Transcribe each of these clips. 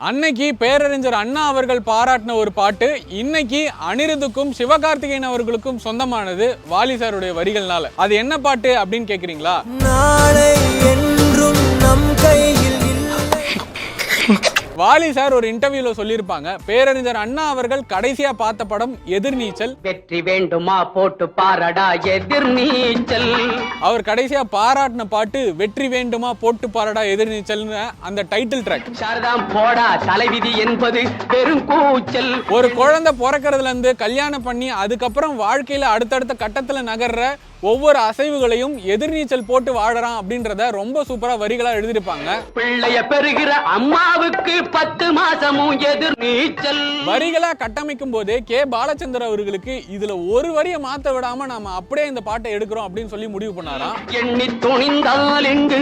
அன்னைக்கு பேரறிஞர் அண்ணா அவர்கள் பாராட்டின ஒரு பாட்டு இன்னைக்கு அனிருத்துக்கும் சிவகார்த்திகேயன் அவர்களுக்கும் சொந்தமானது வாலி சாருடைய வரிகள்னால. அது என்ன பாட்டு அப்படின்னு கேக்குறீங்களா? நாளை என்றும் நம் கை வாலி சார் ஒரு இன்டர்வியூல சொல்லியிருப்பாங்க பேரறிஞர் அண்ணா அவர்கள் கடைசியா பார்த்த படம் எதிர்நீச்சல். வெற்றி வேண்டுமா போட்டு பாரடா எதிர் நீச்சல் அவர் கடைசியா பாராட்டின பாட்டு வெற்றி வேண்டுமா போட்டு பாரடா எதிர்நீச்சல்னு அந்த டைட்டில் ட்ராக் சாரதாம் போடா தலைவிதி என்பது பெரும் கூச்சல். ஒரு குழந்தை பிறக்கறதுல இருந்து கல்யாணம் பண்ணி அதுக்கப்புறம் வாழ்க்கையில அடுத்தடுத்த கட்டத்துல நகர்ற ஒவ்வொரு அசைவுகளையும் எதிர்நீச்சல் போட்டு வாழறான் அப்படின்றத ரொம்ப சூப்பரா வரிகளா எழுதியிருப்பாங்க. பிள்ளைய பெறுகிற அம்மாவுக்கு பத்து மாசமும் எதிர் நீச்சல் வரிகளா கட்டமைக்கும் போதே கே. பாலச்சந்தர் அவர்களுக்கு இதுல ஒரு வரியை மாத்த விடாம நாம அப்படியே இந்த பாட்டை எடுக்கிறோம் அப்படின்னு சொல்லி முடிவு பண்ணாராம். எண்ணி துணிந்தால் இங்கு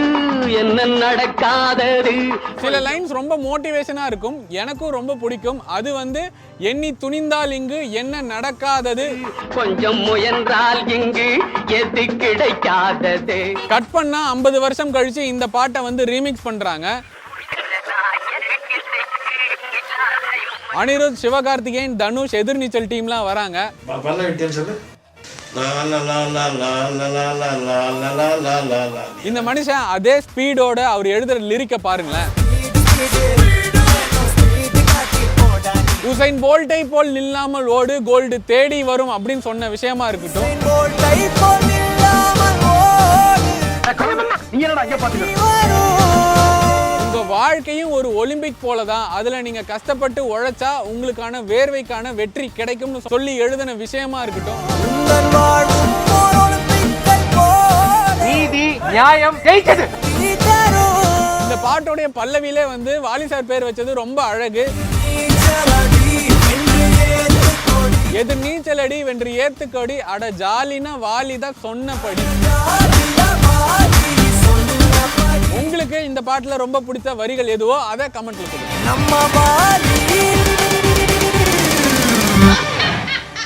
என்ன நடக்காதது? சில லைன்ஸ் ரொம்ப மோட்டிவேஷனா இருக்கும். எனக்கும் ரொம்ப பிடிக்கும். அது வந்து எண்ணி துணிந்தால் இங்கு என்ன நடக்காதது? கொஞ்சம் முயன்றால் இங்கு எது கிடைக்காதது? கட் பண்ணா ஐம்பது வருஷம் கழிச்சு இந்த பாட்டை வந்து ரீமிக்ஸ் பண்றாங்க. அனிருத் சிவகார்த்திகேயன் தனுஷ் எதிர்நீச்சல் டீம்லாம் வராங்க. இந்த மனுஷன் அதே ஸ்பீடோட அவர் எழுதுற லிரிக்க பாருங்களேன். உசைன் போல்டை போல் நில்லாமல் ஓடு கோல்டு தேடி வரும் அப்படின்னு சொன்ன விஷயமா இருக்கட்டும். நீ என்னடா ஐயா பாத்துக்க வாழ்க்கையும் ஒரு ஒலிம்பிக் போல தான் அதுல நீங்க கஷ்டப்பட்டு உழைச்சா உங்களுக்கான வேர்வைக்கான வெற்றி கிடைக்கும்னு சொல்லி எழுதின விஷயமா இருக்கட்டும் நீதி நியாயம் ஜெயிச்சது. இந்த பாட்டோடைய பல்லவியிலே வந்து வாலி சார் பேர் வச்சது ரொம்ப அழகு. எது நீச்சலடி வென்று ஏத்துக்கடி அட ஜாலினா வாலி தான் சொன்னபடி ஆதிய வாதி சொன்னபடி. இந்த பாட்டில் ரொம்ப பிடிச்ச வரிகள் எதுவோ அதை கமெண்ட்ல சொல்லுங்க. நம்ம